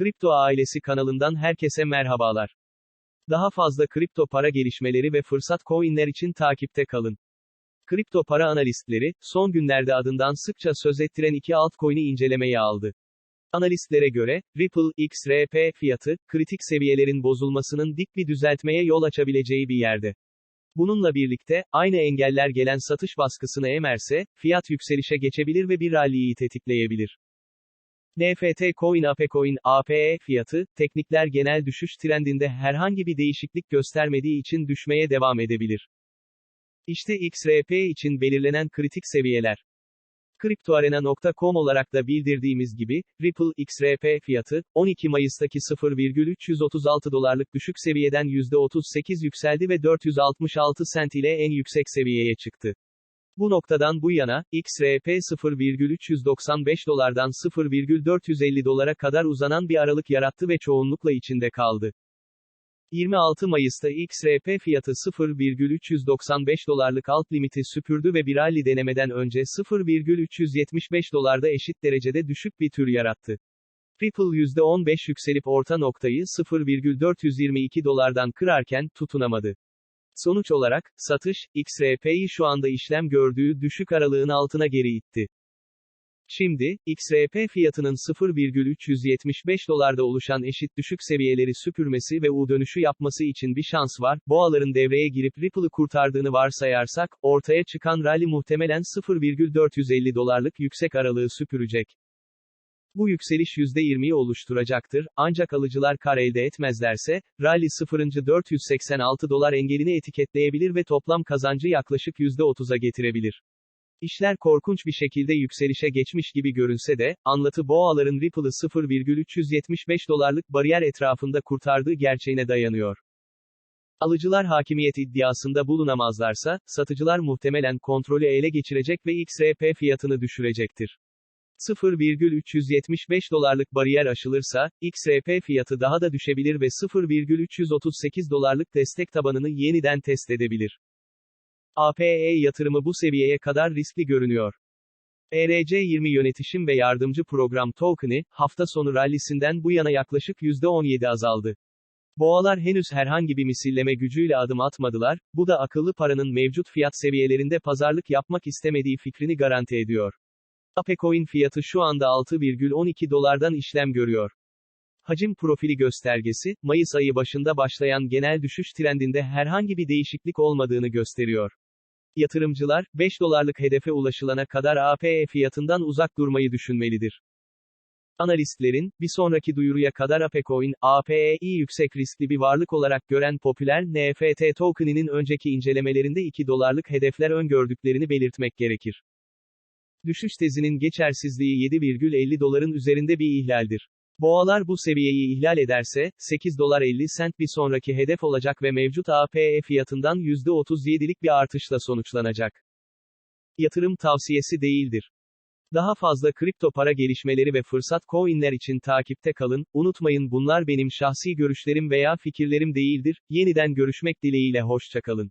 Kripto Ailesi kanalından herkese merhabalar. Daha fazla kripto para gelişmeleri ve fırsat coinler için takipte kalın. Kripto para analistleri, son günlerde adından sıkça söz ettiren iki altcoin'i incelemeye aldı. Analistlere göre, Ripple, XRP fiyatı, kritik seviyelerin bozulmasının dik bir düzeltmeye yol açabileceği bir yerde. Bununla birlikte, aynı engeller gelen satış baskısını emerse, fiyat yükselişe geçebilir ve bir rally'yi tetikleyebilir. NFT Coin Apecoin, APE fiyatı, teknikler genel düşüş trendinde herhangi bir değişiklik göstermediği için düşmeye devam edebilir. İşte XRP için belirlenen kritik seviyeler. CryptoArena.com olarak da bildirdiğimiz gibi, Ripple XRP fiyatı, 12 Mayıs'taki 0,336 dolarlık düşük seviyeden %38 yükseldi ve 466 sent ile en yüksek seviyeye çıktı. Bu noktadan bu yana, XRP 0,395 dolardan 0,450 dolara kadar uzanan bir aralık yarattı ve çoğunlukla içinde kaldı. 26 Mayıs'ta XRP fiyatı 0,395 dolarlık alt limiti süpürdü ve bir rally denemeden önce 0,375 dolarda eşit derecede düşük bir tür yarattı. Ripple %15 yükselip orta noktayı 0,422 dolardan kırarken tutunamadı. Sonuç olarak, satış, XRP'yi şu anda işlem gördüğü düşük aralığın altına geri itti. Şimdi, XRP fiyatının 0,375 dolarda oluşan eşit düşük seviyeleri süpürmesi ve U dönüşü yapması için bir şans var. Boğaların devreye girip Ripple'ı kurtardığını varsayarsak, ortaya çıkan rally muhtemelen 0,450 dolarlık yüksek aralığı süpürecek. Bu yükseliş %20'yi oluşturacaktır, ancak alıcılar kar elde etmezlerse, rally 0.486 dolar engelini etiketleyebilir ve toplam kazancı yaklaşık %30'a getirebilir. İşler korkunç bir şekilde yükselişe geçmiş gibi görünse de, anlatı boğaların Ripple'ı 0,375 dolarlık bariyer etrafında kurtardığı gerçeğine dayanıyor. Alıcılar hakimiyet iddiasında bulunamazlarsa, satıcılar muhtemelen kontrolü ele geçirecek ve XRP fiyatını düşürecektir. 0,375 dolarlık bariyer aşılırsa, XRP fiyatı daha da düşebilir ve 0,338 dolarlık destek tabanını yeniden test edebilir. APE yatırımı bu seviyeye kadar riskli görünüyor. ERC20 yönetişim ve yardımcı program token'i, hafta sonu rallisinden bu yana yaklaşık %17 azaldı. Boğalar henüz herhangi bir misilleme gücüyle adım atmadılar, bu da akıllı paranın mevcut fiyat seviyelerinde pazarlık yapmak istemediği fikrini garanti ediyor. Apecoin fiyatı şu anda 6,12 dolardan işlem görüyor. Hacim profili göstergesi, Mayıs ayı başında başlayan genel düşüş trendinde herhangi bir değişiklik olmadığını gösteriyor. Yatırımcılar, 5 dolarlık hedefe ulaşılana kadar APE fiyatından uzak durmayı düşünmelidir. Analistlerin, bir sonraki duyuruya kadar Apecoin, APE'yi yüksek riskli bir varlık olarak gören popüler NFT token'inin önceki incelemelerinde 2 dolarlık hedefler öngördüklerini belirtmek gerekir. Düşüş tezinin geçersizliği 7,50 doların üzerinde bir ihlaldir. Boğalar bu seviyeyi ihlal ederse, 8 dolar 50 sent bir sonraki hedef olacak ve mevcut APE fiyatından %37'lik bir artışla sonuçlanacak. Yatırım tavsiyesi değildir. Daha fazla kripto para gelişmeleri ve fırsat coinler için takipte kalın, unutmayın bunlar benim şahsi görüşlerim veya fikirlerim değildir, yeniden görüşmek dileğiyle hoşçakalın.